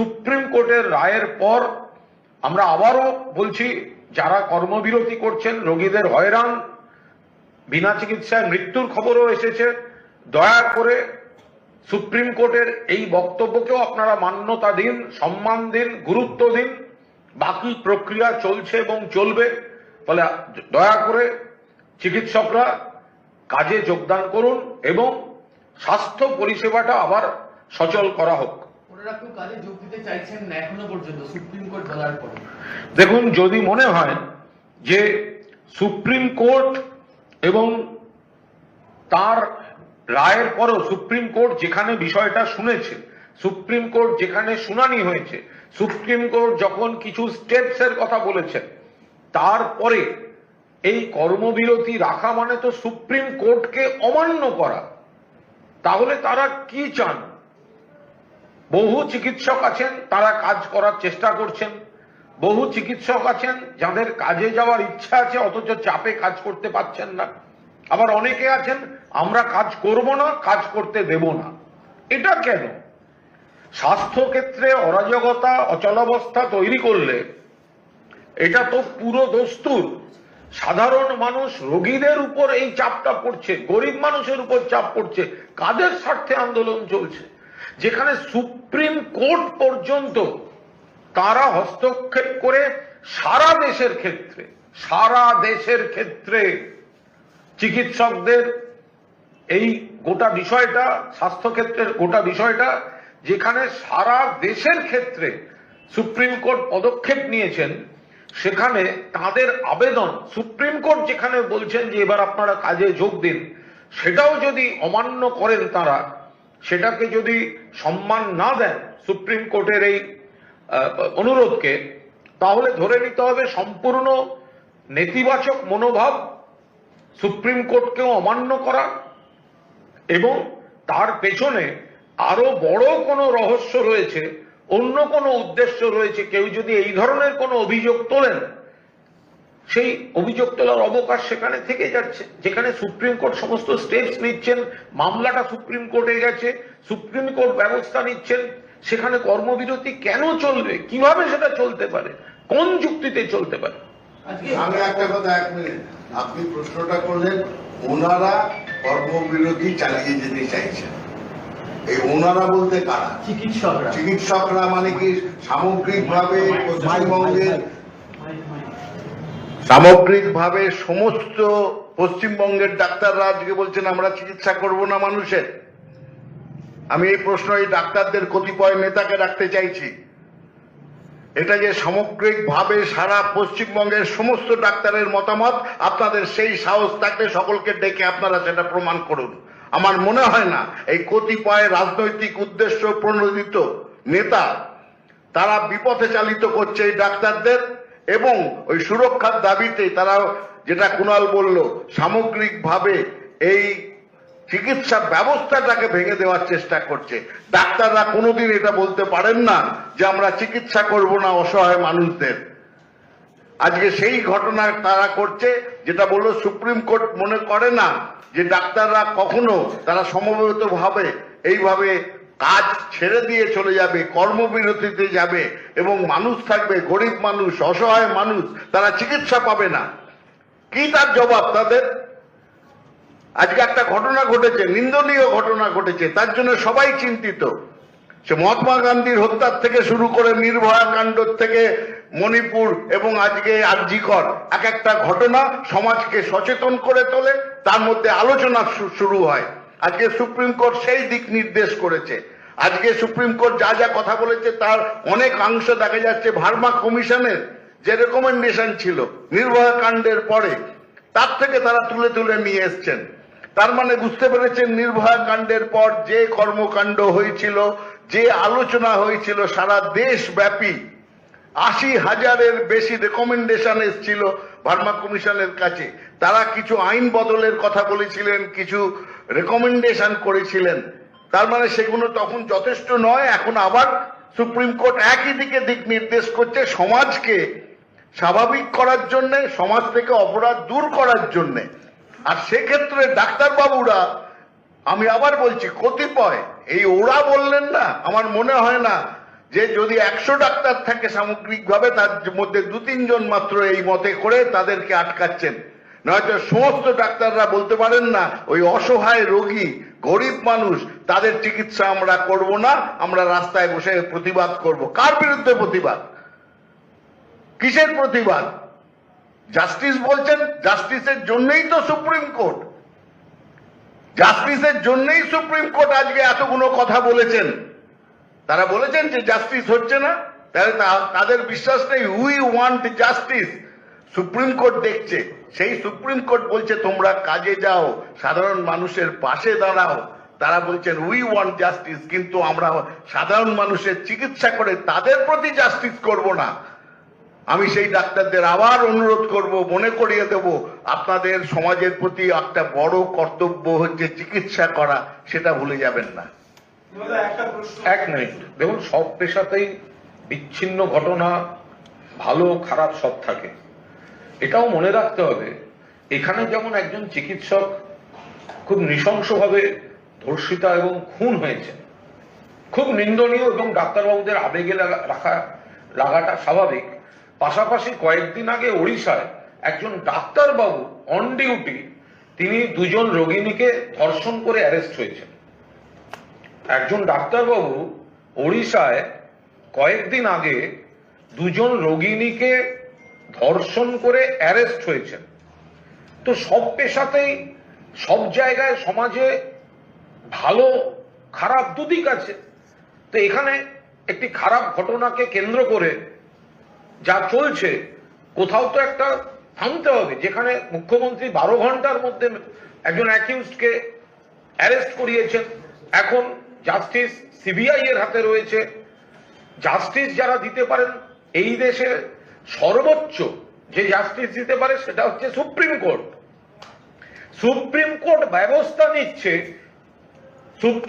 Supreme কোর্টের রায়ের পর আমরা আবারও বলছি, যারা কর্মবিরতি করছেন, রোগীদের হয়রান, বিনা চিকিৎসায় মৃত্যুর খবরও এসেছে। দয়া করে সুপ্রিম কোর্টের এই বক্তব্যকেও আপনারা মান্যতা দিন, সম্মান দিন, গুরুত্ব দিন। বাকি প্রক্রিয়া চলছে এবং চলবে। ফলে দয়া করে চিকিৎসকরা কাজে যোগদান করুন এবং স্বাস্থ্য পরিষেবাটা আবার সচল করা হোক। দেখুন, যদি মনে হয় যে সুপ্রিম কোর্ট এবং তার রায়ের পরও সুপ্রিম কোর্ট যেখানে বিষয়টা শুনেছে, সুপ্রিম কোর্ট যেখানে শুনানি হয়েছে, সুপ্রিম কোর্ট যখন কিছু স্টেপস এর কথা বলেছেন তারপরে এই কর্মবিরতি রাখা মানে তো সুপ্রিম কোর্টকে অমান্য করা। তাহলে তারা কি চান? বহু চিকিৎসক আছেন, তারা কাজ করার চেষ্টা করছেন। বহু চিকিৎসক আছেন, যাদের কাজে যাওয়ার ইচ্ছা আছে, অথচ চাপে কাজ করতে পারছেন না। আবার অনেকে আছেন, আমরা কাজ করব না, কাজ করতে দেব না। এটা কেন? স্বাস্থ্য ক্ষেত্রে অরাজকতা, অচলাবস্থা তৈরি করলে এটা তো পুরো দস্তুর। সাধারণ মানুষ রোগীদের উপর এই চাপটা পড়ছে, গরিব মানুষের উপর চাপ পড়ছে। কাদের স্বার্থে আন্দোলন চলছে? যেখানে সুপ্রিম কোর্ট পর্যন্ত তারা হস্তক্ষেপ করে সারা দেশের ক্ষেত্রে, সারা দেশের ক্ষেত্রে চিকিৎসকদের এই গোটা বিষয়টা স্বাস্থ্য ক্ষেত্রের গোটা বিষয়টা, যেখানে সারা দেশের ক্ষেত্রে সুপ্রিম কোর্ট পদক্ষেপ নিয়েছেন, সেখানে তাদের আবেদন, সুপ্রিম কোর্ট যেখানে বলছেন যে এবার আপনারা কাজে যোগ দিন, সেটাও যদি অমান্য করেন তারা সেটাকে যদি সম্মান না দেন সুপ্রিম কোর্টের এই অনুরোধকে, তাহলে ধরে নিতে হবে সম্পূর্ণ নেতিবাচক মনোভাব সুপ্রিম কোর্টকেও অমান্য করা এবং তার পেছনে আরও বড় কোনো রহস্য রয়েছে, অন্য কোনো উদ্দেশ্য রয়েছে, কেউ যদি এই ধরনের কোনো অভিযোগ তোলেন সেই অভিযোগ তোলার অবকাশ সেখানে থেকে যাচ্ছে যেখানে সুপ্রিম কোর্ট সমস্ত স্টেপস নিচ্ছেন মামলাটা সুপ্রিম কোর্টে গেছে সুপ্রিম কোর্ট ব্যবস্থা নিচ্ছেন সেখানে কর্মবিরতি কেন চলবে কীভাবে সেটা চলতে পারে কোন যুক্তিতে চলতে পারে আমি একটা কথা এক মিনিট আপনি প্রশ্নটা করলেন ওনারা কর্মবিরতি চালিয়ে যেতে চাইছেন এই ওনারা বলতে কারা চিকিৎসকরা চিকিৎসকরা মানে কি সামগ্রিকভাবে পশ্চিমবঙ্গের সামগ্রিকভাবে সমস্ত পশ্চিমবঙ্গের ডাক্তাররা আজকে বলছেন, আমরা চিকিৎসা করব না মানুষের। আমি এই প্রশ্ন এই ডাক্তারদের কতিপয় নেতাকে রাখতে চাইছি। এটা যে সামগ্রিকভাবে সারা পশ্চিমবঙ্গের সমস্ত ডাক্তারের মতামত, আপনাদের সেই সাহস থাকলে সকলকে ডেকে আপনারা সেটা প্রমাণ করুন। আমার মনে হয় না, এই কতিপয় রাজনৈতিক উদ্দেশ্য প্রণোদিত নেতা, তারা বিপথে চালিত করছে এই ডাক্তারদের। এবং ওই সুরক্ষার দাবিতে তারা যেটা কুণাল বলল, সামগ্রিকভাবে এই চিকিৎসা ব্যবস্থাটাকে ভেঙে দেওয়ার চেষ্টা করছে। ডাক্তাররা কোনোদিন এটা বলতে পারেন না যে আমরা চিকিৎসা করব না অসহায় মানুষদের। আজকে সেই ঘটনা তারা করছে, যেটা বলল সুপ্রিম কোর্ট মনে করে না যে ডাক্তাররা কখনো তারা সমবেত ভাবে এইভাবে কাজ ছেড়ে দিয়ে চলে যাবে, কর্মবিরতিতে যাবে, এবং মানুষ থাকবে, গরিব মানুষ, অসহায় মানুষ, তারা চিকিৎসা পাবে না। কি তার জবাব তাদের? আজকে একটা ঘটনা ঘটেছে, নিন্দনীয় ঘটনা ঘটেছে, তার জন্য সবাই চিন্তিত। সে মহাত্মা গান্ধীর হত্যার থেকে শুরু করে নির্ভয়া কাণ্ড থেকে মণিপুর এবং আজকে আরজিকর, এক একটা ঘটনা সমাজকে সচেতন করে তোলে, তার মধ্যে আলোচনা শুরু হয়। আজকে সুপ্রিম কোর্ট সেই দিক নির্দেশ করেছে। আজকে সুপ্রিম কোর্ট যা যা কথা বলেছে তার অনেক অংশ দেখা যাচ্ছে ভার্মা কমিশনের যে রেকমেন্ডেশন ছিল, নির্ভয়া কাণ্ডের পরে, তার থেকে তারা তুলে তুলে নিয়ে এসছেন। তার মানে বুঝতে পেরেছেন নির্ভয়া কাণ্ডের পর যে কর্মকাণ্ড হয়েছিল, যে আলোচনা হয়েছিল, সারা দেশব্যাপী আশি হাজারের বেশি রেকমেন্ডেশন এসছিল ভার্মা কমিশনের কাছে। তারা কিছু আইন বদলের কথা বলেছিলেন, কিছু রেকমেন্ডেশন করেছিলেন। তার মানে সেগুলো তখন যথেষ্ট নয়, এখন আবার সুপ্রিম কোর্ট একই দিকে দিক নির্দেশ করছে সমাজকে স্বাভাবিক করার জন্য, সমাজ থেকে অপরাধ দূর করার জন্য। আর সেক্ষেত্রে ডাক্তারবাবুরা, আমি আবার বলছি, কতিপয়, এই ওরা বললেন না, আমার মনে হয় না যে যদি একশো ডাক্তার থাকে সামগ্রিকভাবে, তার মধ্যে দু তিনজন মাত্র এই মতে করে তাদেরকে আটকাচ্ছেন। নয়তো সমস্ত ডাক্তাররা বলতে পারেন না, ওই অসহায় রোগী গরিব মানুষ, তাদের চিকিৎসা আমরা করব না, আমরা রাস্তায় বসে প্রতিবাদ করব। কার বিরুদ্ধে প্রতিবাদ? কিসের প্রতিবাদ? জাস্টিস বলছেন, জাস্টিসের জন্যই তো সুপ্রিম কোর্ট। জাস্টিসের জন্যই সুপ্রিম কোর্ট আজকে এতগুলো কথা বলেছেন। তারা বলেছেন যে জাস্টিস হচ্ছে না, তাহলে তাদের বিশ্বাস নেই, we want justice. Supreme court দেখছে, সেই সুপ্রিম কোর্ট বলছে, তোমরা কাজে যাও, সাধারণ মানুষের পাশে দাঁড়াও। তারা বলছেন উই ওয়ান্ট জাস্টিস কিন্তু আমরা সাধারণ মানুষের চিকিৎসা করে তাদের প্রতি জাস্টিস করব না। আমি সেই ডাক্তারদের আবার অনুরোধ করব, মনে করিয়ে দেব, আপনাদের সমাজের প্রতি একটা বড় কর্তব্য হচ্ছে চিকিৎসা করা, সেটা ভুলে যাবেন না। এক মিনিট। দেখুন, সব পেশাতেই বিচ্ছিন্ন ঘটনা, ভালো খারাপ সব থাকে। এটাও মনে রাখতে হবে, এখানে যেমন একজন চিকিৎসক খুব নৃশংসভাবে ধর্ষিতা এবং খুন হয়েছে, খুব নিন্দনীয় এবং ডাক্তারবাবুদের আবেগে রাখা, লাগাটা স্বাভাবিক। পাশাপাশি কয়েকদিন আগে ওড়িশায় একজন ডাক্তারবাবু অন ডিউটি তিনি দুজন রোগিণীকে ধর্ষণ করে অ্যারেস্ট হয়েছেন। একজন ডাক্তারবাবু ওড়িশায় কয়েকদিন আগে দুজন রোগিণীকে ধর্ষণ করে অ্যারেস্ট হয়েছেন। তো সব পেশাতেই, সব জায়গায় সমাজে ভালো, খারাপ দুদিক আছে। তো এখানে একটি খারাপ ঘটনাকে কেন্দ্র করে যা চলছে, কোথাও তো একটা থামতে হবে, যেখানে মুখ্যমন্ত্রী বারো ঘণ্টার মধ্যে একজন অ্যাকিউজকে অ্যারেস্ট করিয়েছেন। এখন জাস্টিস সিবিআই এর হাতে রয়েছে। জাস্টিস যারা দিতে পারেন, এই দেশে সর্বোচ্চ যে জাস্টিস দিতে পারে সেটা হচ্ছে সুপ্রিম কোর্ট। সুপ্রিম কোর্ট ব্যবস্থা নিচ্ছে। সুপ্রিম